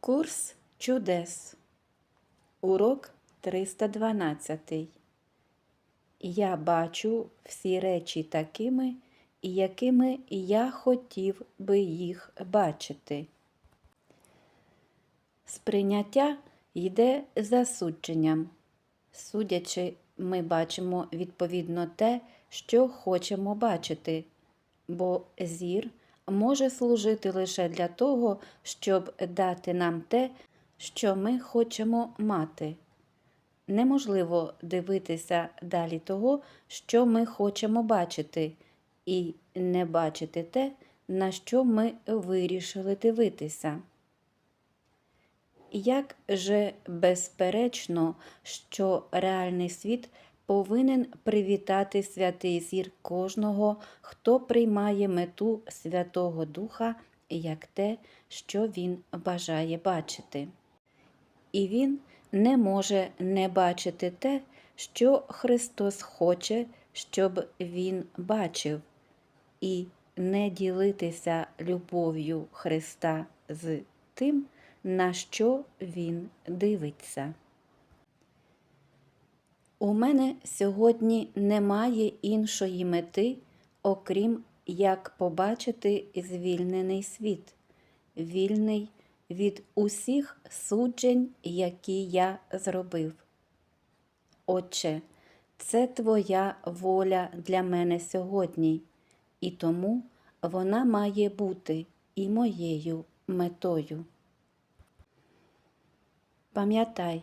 Курс чудес. Урок 312. Я бачу всі речі такими, якими я хотів би їх бачити. Сприйняття йде за судженням. Судячи, ми бачимо відповідно те, що хочемо бачити, бо зір може служити лише для того, щоб дати нам те, що ми хочемо мати. Неможливо дивитися далі того, що ми хочемо бачити, і не бачити те, на що ми вирішили дивитися. Як же безперечно, що реальний світ повинен привітати святий зір кожного, хто приймає мету Святого Духа як те, що він бажає бачити. І він не може не бачити те, що Христос хоче, щоб він бачив, і не ділитися любов'ю Христа з тим, на що він дивиться. У мене сьогодні немає іншої мети, окрім як побачити звільнений світ, вільний від усіх суджень, які я зробив. Отче, це Твоя воля для мене сьогодні, і тому вона має бути і моєю метою. Пам'ятай,